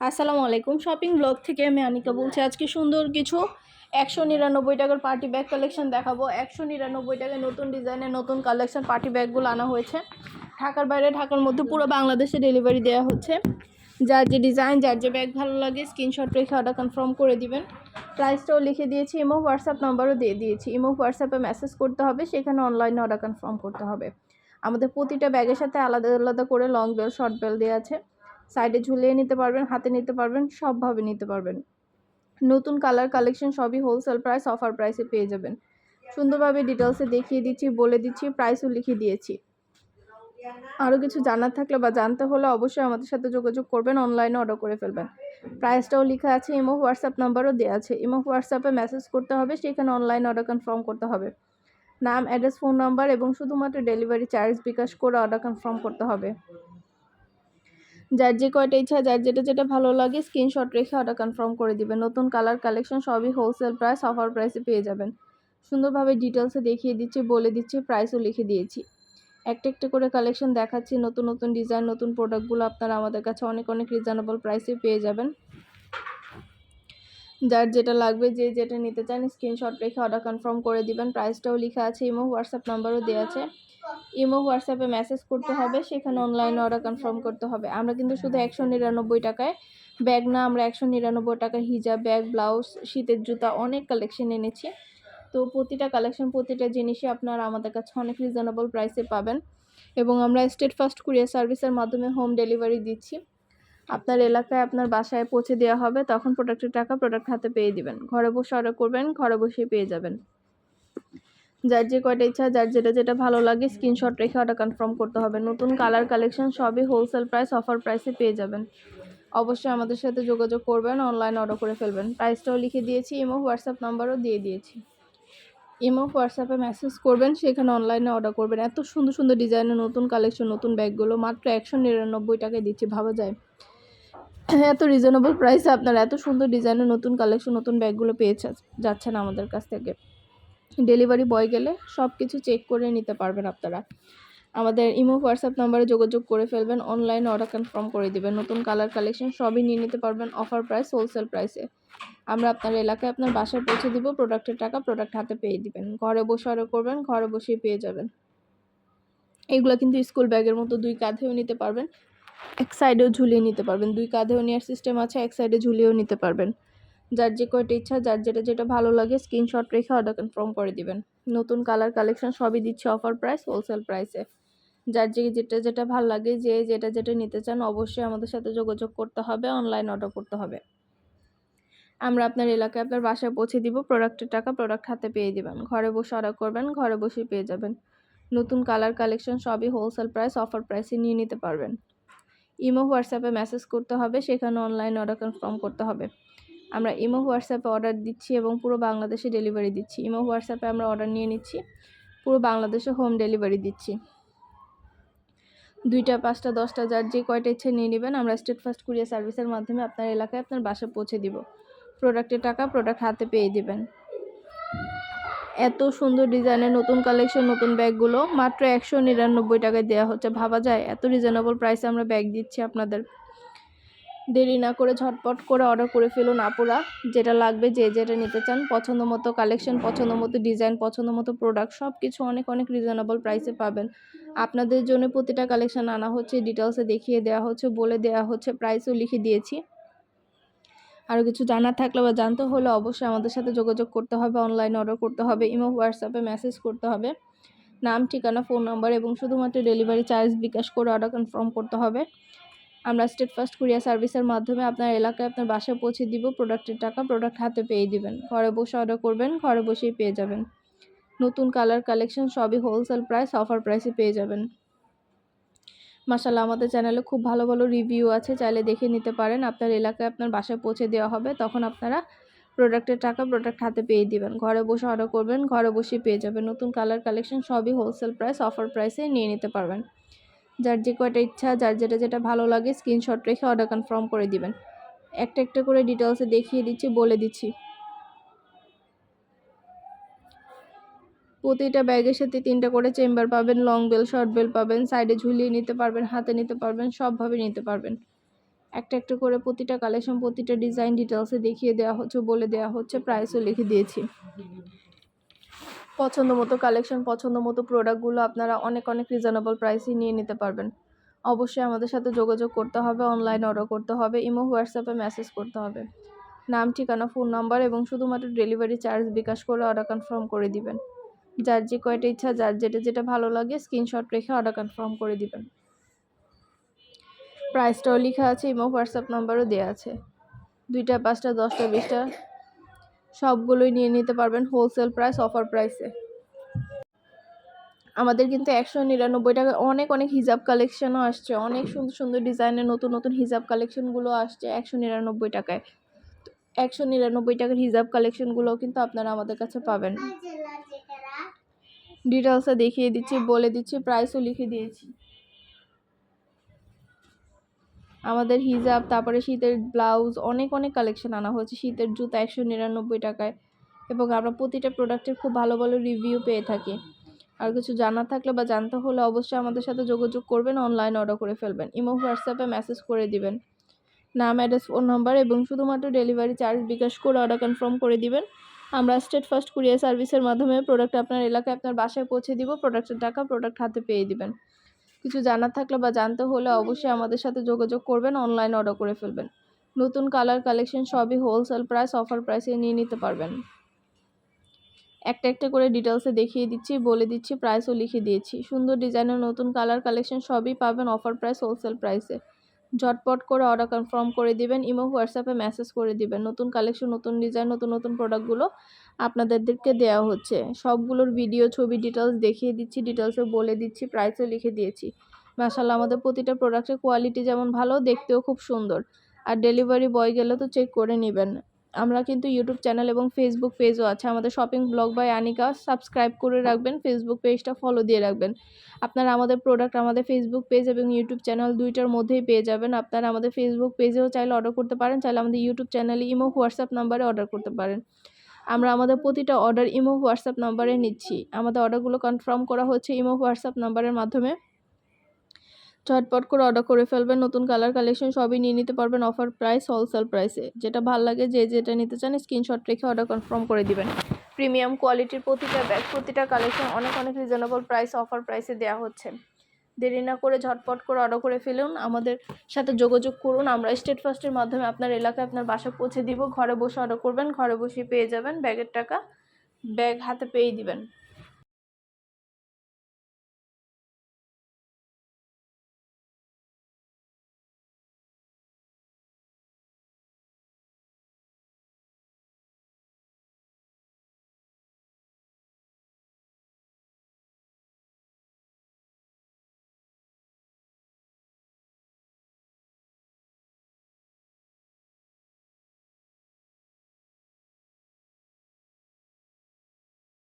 আসসালামু আলাইকুম। Shopping blog থেকে আমি আনিকা বলছি, আজকে সুন্দর কিছু একশো নিরানব্বই টাকার পার্টি ব্যাগ কালেকশন দেখাবো। একশো নিরানব্বই টাকায় নতুন ডিজাইনের নতুন কালেকশন পার্টি ব্যাগগুলো আনা হয়েছে। ঢাকার বাইরে, ঢাকার মধ্যে পুরো বাংলাদেশে ডেলিভারি দেওয়া হচ্ছে। যার যে ডিজাইন যার যে ব্যাগ ভালো লাগে স্ক্রিনশট রেখে অর্ডার কনফার্ম করে দিবেন। প্রাইসটাও লিখে দিয়েছি ইমো হোয়াটসঅ্যাপ নাম্বারও দিয়ে দিয়েছি। ইমো হোয়াটসঅ্যাপে মেসেজ করতে হবে, সেখানে অনলাইনে অর্ডার কনফার্ম করতে হবে। আমাদের প্রতিটা ব্যাগের সাথে আলাদা আলাদা করে লং বেল শর্ট বেল দেওয়া আছে। সাইডে ঝুলিয়ে নিতে পারবেন, হাতে নিতে পারবেন, সবভাবে নিতে পারবেন। নতুন কালার কালেকশন সবই হোলসেল প্রাইস অফার প্রাইসে পেয়ে যাবেন। সুন্দরভাবে ডিটেলসে দেখিয়ে দিচ্ছি, বলে দিচ্ছি প্রাইসও লিখে দিয়েছি। আরও কিছু জানার থাকলে বা জানতে হলে অবশ্যই আমাদের সাথে যোগাযোগ করবেন অনলাইনে অর্ডার করে ফেলবেন। প্রাইসটাও লেখা আছে ইমো হোয়াটসঅ্যাপ নাম্বারও দেওয়া আছে। ইমো হোয়াটসঅ্যাপে মেসেজ করতে হবে, সেখানে অনলাইন অর্ডার কনফার্ম করতে হবে। নাম অ্যাড্রেস ফোন নাম্বার এবং শুধুমাত্র ডেলিভারি চার্জ বিকাশ করে অর্ডার কনফার্ম করতে হবে। যার যে কয়টা ইচ্ছা, যার যেটা যেটা ভালো লাগে স্ক্রিনশট রেখে অর্ডার কনফার্ম করে দিবেন। নতুন কালার কালেকশন সবই হোলসেল প্রাইস অফার প্রাইসে পেয়ে যাবেন। সুন্দরভাবে ডিটেলসে দেখিয়ে দিচ্ছি, বলে দিচ্ছি প্রাইসও লিখে দিয়েছি। একটা একটা করে কালেকশন দেখাচ্ছি, নতুন নতুন ডিজাইন নতুন প্রোডাক্টগুলো আপনারা আমাদের কাছে অনেক অনেক রিজনেবল প্রাইসে পেয়ে যাবেন। যার যেটা লাগবে, যে যেটা নিতে চান স্ক্রিনশট রেখে অর্ডার কনফার্ম করে দিবেন। প্রাইসটাও লেখা আছে ইমো হোয়াটসঅ্যাপ নাম্বারও দেওয়া আছে। ইমো, হোয়াটসঅ্যাপে মেসেজ করতে হবে, সেখানে অনলাইনে অর্ডার কনফার্ম করতে হবে। আমরা কিন্তু শুধু একশো নিরানব্বই টাকায় ব্যাগ না, আমরা একশো নিরানব্বই টাকার হিজাব ব্যাগ ব্লাউজ শীতের জুতা, অনেক কালেকশন এনেছি। তো প্রতিটা কালেকশন প্রতিটা জিনিসই আপনারা আমাদের কাছে অনেক রিজনেবল প্রাইসে পাবেন। এবং আমরা স্টেট ফার্স্ট কুরিয়ার সার্ভিসের মাধ্যমে হোম ডেলিভারি দিচ্ছি। আপনার এলাকায় আপনার বাসায় পৌঁছে দেওয়া হবে, তখন প্রোডাক্টের টাকা প্রোডাক্ট হাতে পেয়ে দিবেন। ঘরে বসে অর্ডার করবেন, ঘরে বসেই পেয়ে যাবেন। যার যে কয়টা ইচ্ছা, যার যেটা যেটা ভালো লাগে স্ক্রিনশট রেখে অর্ডার কনফার্ম করতে হবে। নতুন কালার কালেকশন সবই হোলসেল প্রাইস অফার প্রাইসে পেয়ে যাবেন। অবশ্যই আমাদের সাথে যোগাযোগ করবেন অনলাইন অর্ডার করে ফেলবেন। প্রাইসটাও লিখে দিয়েছি ইমো হোয়াটসঅ্যাপ নাম্বারও দিয়ে দিয়েছি। ইমো হোয়াটসঅ্যাপে মেসেজ করবেন, সেখানে অনলাইনে অর্ডার করবেন। এত সুন্দর সুন্দর ডিজাইনের নতুন কালেকশন নতুন ব্যাগগুলো, মাত্র একশো নিরানব্বই টাকায় দিচ্ছি, ভাবা যায়। এত রিজনেবল প্রাইসে আপনারা এত সুন্দর ডিজাইনের নতুন কালেকশন নতুন ব্যাগগুলো পেয়ে যাচ্ছেন আমাদের কাছ থেকে। ডেলিভারি বয় গেলে সব কিছু চেক করে নিতে পারবেন আপনারা। আমাদের ইমো, হোয়াটসঅ্যাপ নাম্বারে যোগাযোগ করে ফেলবেন অনলাইন অর্ডার কনফার্ম করে দেবেন। নতুন কালার কালেকশন সবই নিয়ে নিতে পারবেন অফার প্রাইস হোলসেল প্রাইসে আমরা আপনার এলাকায় আপনার বাসায় পৌঁছে দিব প্রোডাক্টের টাকা প্রোডাক্ট হাতে পেয়ে দিবেন। ঘরে বসে অর্ডার করবেন, ঘরে বসেই পেয়ে যাবেন। এগুলো কিন্তু স্কুল ব্যাগের মতো দুই কাঁধেও নিতে পারবেন, এক সাইডেও ঝুলিয়ে নিতে পারবেন। দুই কাঁধেও নেওয়ার সিস্টেম আছে, এক সাইডে ঝুলিয়েও নিতে পারবেন। যার যে কয়টা ইচ্ছা, যার যেটা যেটা ভালো লাগে স্ক্রিনশট রেখে অর্ডার কনফার্ম করে দিবেন। নতুন কালার কালেকশন সবই দিচ্ছে অফার প্রাইস হোলসেল প্রাইসে যার যে যেটা যেটা ভালো লাগে, যে যেটা যেটা নিতে চান, অবশ্যই আমাদের সাথে যোগাযোগ করতে হবে অনলাইন অর্ডার করতে হবে। আমরা আপনার এলাকায় আপনার বাসায় পৌঁছে দিব প্রোডাক্টের টাকা প্রোডাক্ট হাতে পেয়ে দিবেন। ঘরে বসে অর্ডার করবেন, ঘরে বসে পেয়ে যাবেন। নতুন কালার কালেকশন সবই হোলসেল প্রাইস অফার প্রাইসে নিয়ে নিতে পারবেন। ইমো হোয়াটসঅ্যাপে মেসেজ করতে হবে, সেখানে অনলাইন অর্ডার কনফার্ম করতে হবে। আমরা ইমো হোয়াটসঅ্যাপে অর্ডার দিচ্ছি এবং পুরো বাংলাদেশে ডেলিভারি দিচ্ছি। ইমো হোয়াটসঅ্যাপে আমরা অর্ডার নিয়ে নিচ্ছি, পুরো বাংলাদেশে হোম ডেলিভারি দিচ্ছি। দুইটা, পাঁচটা, দশটা, যার যে কয়টা ইচ্ছে নিয়ে নেবেন, আমরা স্টেট ফার্স্ট কুরিয়ার সার্ভিসের মাধ্যমে আপনার এলাকায় আপনার বাসা পৌঁছে দিব। প্রোডাক্টের টাকা প্রোডাক্ট হাতে পেয়ে দিবেন। এত সুন্দর ডিজাইনের নতুন কালেকশন, নতুন ব্যাগগুলো, মাত্র একশো নিরানব্বই টাকায় দেওয়া হচ্ছে। ভাবা যায়, এত রিজনেবল প্রাইসে আমরা ব্যাগ দিচ্ছি আপনাদের। দেরি না করে ঝটপট করে অর্ডার করে ফেলুন আপুরা। যেটা লাগবে যে যেটা নিতে চান, পছন্দ মতো কালেকশন পছন্দ মতো ডিজাইন পছন্দ মতো প্রোডাক্ট সব কিছু অনেক অনেক রিজনেবল প্রাইসে পাবেন। আপনাদের জন্য প্রতিটা কালেকশন আনা হচ্ছে ডিটেলসে দেখিয়ে দেওয়া হচ্ছে, বলে দেওয়া হচ্ছে প্রাইসও লিখে দিয়েছি। আরও কিছু জানার থাকলে বা জানতে হলে অবশ্যই আমাদের সাথে যোগাযোগ করতে হবে অনলাইনে অর্ডার করতে হবে ইমো হোয়াটসঅ্যাপে মেসেজ করতে হবে। নাম, ঠিকানা ফোন নাম্বার এবং শুধুমাত্র ডেলিভারি চার্জ বিকাশ করে অর্ডার কনফার্ম করতে হবে। আমরা স্টেট ফার্স্ট কুরিয়ার সার্ভিসের মাধ্যমে আপনার এলাকায় আপনার বাসায় পৌঁছে দিব, প্রোডাক্টের টাকা, প্রোডাক্ট হাতে পেয়ে দিবেন। ঘরে বসে অর্ডার করবেন, ঘরে বসেই পেয়ে যাবেন। নতুন কালার কালেকশন সবই হোলসেল প্রাইস অফার প্রাইসে পেয়ে যাবেন। মাসাল্লাহ আমাদের চ্যানেলে খুব ভালো ভালো রিভিউ আছে, চাইলে দেখে নিতে পারেন। আপনার এলাকায় আপনার বাসায় পৌঁছে দেওয়া হবে, তখন আপনারা প্রোডাক্টের টাকা, প্রোডাক্ট হাতে পেয়ে দিবেন। ঘরে বসে অর্ডার করবেন, ঘরে বসে পেয়ে যাবেন। নতুন কালার কালেকশন সবই হোলসেল প্রাইস অফার প্রাইসে নিয়ে নিতে পারবেন। যার যে কয়টা ইচ্ছা, যার যেটা যেটা ভালো লাগে স্ক্রিনশট রেখে অর্ডার কনফার্ম করে দিবেন। একটা একটা করে ডিটেলসে দেখিয়ে দিচ্ছি, বলে দিচ্ছি। প্রতিটা ব্যাগের সাথে তিনটা করে চেম্বার পাবেন লং বেল শর্ট বেল পাবেন সাইডে ঝুলিয়ে নিতে পারবেন, হাতে নিতে পারবেন, সবভাবে নিতে পারবেন। একটা একটা করে প্রতিটা কালেকশন প্রতিটা ডিজাইন ডিটেলসে দেখিয়ে দেওয়া হচ্ছে, বলে দেওয়া হচ্ছে প্রাইসও লিখে দিয়েছি। পছন্দ মতো কালেকশন পছন্দ মতো প্রোডাক্টগুলো আপনারা অনেক অনেক রিজনেবল প্রাইসে নিয়ে নিতে পারবেন। অবশ্যই আমাদের সাথে যোগাযোগ করতে হবে অনলাইন অর্ডার করতে হবে, ইমো, হোয়াটসঅ্যাপে মেসেজ করতে হবে। নাম, ঠিকানা ফোন নাম্বার এবং শুধুমাত্র ডেলিভারি চার্জ বিকাশ করে অর্ডার কনফার্ম করে দিবেন। যার যে কয়টা ইচ্ছা, যার যেটা যেটা ভালো লাগে স্ক্রিনশট রেখে অর্ডার কনফার্ম করে দিবেন। প্রাইসটাও লেখা আছে, ইমো, হোয়াটসঅ্যাপ নাম্বারও দেওয়া আছে। দুইটা, পাঁচটা, দশটা, বিশটা সবগুলোই নিয়ে নিতে পারবেন হোলসেল প্রাইস অফার প্রাইসে আমাদের কিন্তু একশো নিরানব্বই টাকা অনেক অনেক হিজাব কালেকশনও আসছে। অনেক সুন্দর সুন্দর ডিজাইনের নতুন নতুন হিজাব কালেকশনগুলো আসছে একশো নিরানব্বই টাকায়। একশো নিরানব্বই টাকার হিজাব কালেকশনগুলোও কিন্তু আপনারা আমাদের কাছে পাবেন। ডিটেলসে দেখিয়ে দিচ্ছি বলে দিচ্ছি প্রাইসও লিখে দিয়েছি। আমাদের হিজাব, তারপরে শীতের ব্লাউজ, অনেক অনেক কালেকশন আনা হয়েছে। শীতের জুতা একশো নিরানব্বই টাকায় এবং আমরা প্রতিটা প্রোডাক্টের খুব ভালো ভালো রিভিউ পেয়ে থাকি। আর কিছু জানার থাকলে বা জানতে হলে অবশ্যই আমাদের সাথে যোগাযোগ করবেন অনলাইন অর্ডার করে ফেলবেন। ইমো হোয়াটসঅ্যাপে মেসেজ করে দিবেন। নাম অ্যাড্রেস ফোন নাম্বার এবং শুধুমাত্র ডেলিভারি চার্জ বিকাশ করে অর্ডার কনফার্ম করে দিবেন। আমরা স্টেট ফার্স্ট কুরিয়ার সার্ভিসের মাধ্যমে প্রোডাক্ট আপনার এলাকায়, আপনার বাসায় পৌঁছে দিব। প্রোডাক্টের টাকা প্রোডাক্ট হাতে পেয়ে দিবেন। কিছু জানার থাকলে বা জানতে হলে অবশ্যই আমাদের সাথে যোগাযোগ করবেন অনলাইন অর্ডার করে ফেলবেন। নতুন কালার কালেকশন সবই হোলসেল প্রাইস অফার প্রাইসে নিয়ে নিতে পারবেন। একটা একটা করে ডিটেলসে দেখিয়ে দিচ্ছি, বলে দিচ্ছি প্রাইসও লিখে দিয়েছি। সুন্দর ডিজাইনের নতুন কালার কালেকশন সবই পাবেন অফার প্রাইস হোলসেল প্রাইসে ঝটপট করে অর্ডার কনফার্ম করে দিবেন ইমো হোয়াটসঅ্যাপে মেসেজ করে দিবেন। নতুন কালেকশন নতুন ডিজাইন নতুন নতুন প্রোডাক্টগুলো আপনাদেরকে দেওয়া হচ্ছে। সবগুলোর ভিডিও ছবি ডিটেলস দেখিয়ে দিচ্ছি ডিটেলসে বলে দিচ্ছি প্রাইসও লিখে দিয়েছি। মাসাল্লাহ আমাদের প্রতিটা প্রোডাক্টের কোয়ালিটি যেমন ভালো, দেখতেও খুব সুন্দর। আর ডেলিভারি বয় গেলে তো চেক করে নেবেন। আমরা কিন্তু ইউটিউব চ্যানেল এবং ফেসবুক পেজও আছে। আমাদের shopping blog by Anika subscribe করে রাখবেন ফেসবুক পেজটা ফলো দিয়ে রাখবেন। আপনারা আমাদের প্রোডাক্ট আমাদের ফেসবুক পেজ এবং ইউটিউব চ্যানেল দুইটার মধ্যেই পেয়ে যাবেন। আপনারা আমাদের ফেসবুক পেজেও চাইলে অর্ডার করতে পারেন, চাইলে আমাদের ইউটিউব চ্যানেলে ইমো হোয়াটসঅ্যাপ নাম্বারে অর্ডার করতে পারেন। আমরা আমাদের প্রতিটা অর্ডার ইমো হোয়াটসঅ্যাপ নাম্বারে নিচ্ছি। আমাদের অর্ডারগুলো কনফার্ম করা হচ্ছে ইমো হোয়াটসঅ্যাপ নাম্বারের মাধ্যমে। ঝটপট করে অর্ডার করে ফেলবেন, নতুন কালার কালেকশন সবই নিয়ে নিতে পারবেন অফার প্রাইস হোলসেল প্রাইসে যেটা ভালো লাগে, যে যেটা নিতে চান স্ক্রিনশট রেখে অর্ডার কনফার্ম করে দিবেন। প্রিমিয়াম কোয়ালিটির প্রতিটা ব্যাগ প্রতিটা কালেকশন অনেক অনেক রিজনেবল প্রাইস অফার প্রাইসে দেওয়া হচ্ছে। দেরি না করে ঝটপট করে অর্ডার করে ফেলুন, আমাদের সাথে যোগাযোগ করুন, আমরা স্টেট ফার্স্টের মাধ্যমে আপনার এলাকায় আপনার বাসা পৌঁছে দিব। ঘরে বসে অর্ডার করবেন, ঘরে বসে পেয়ে যাবেন ব্যাগের টাকা। ব্যাগ হাতে পেয়ে দিবেন।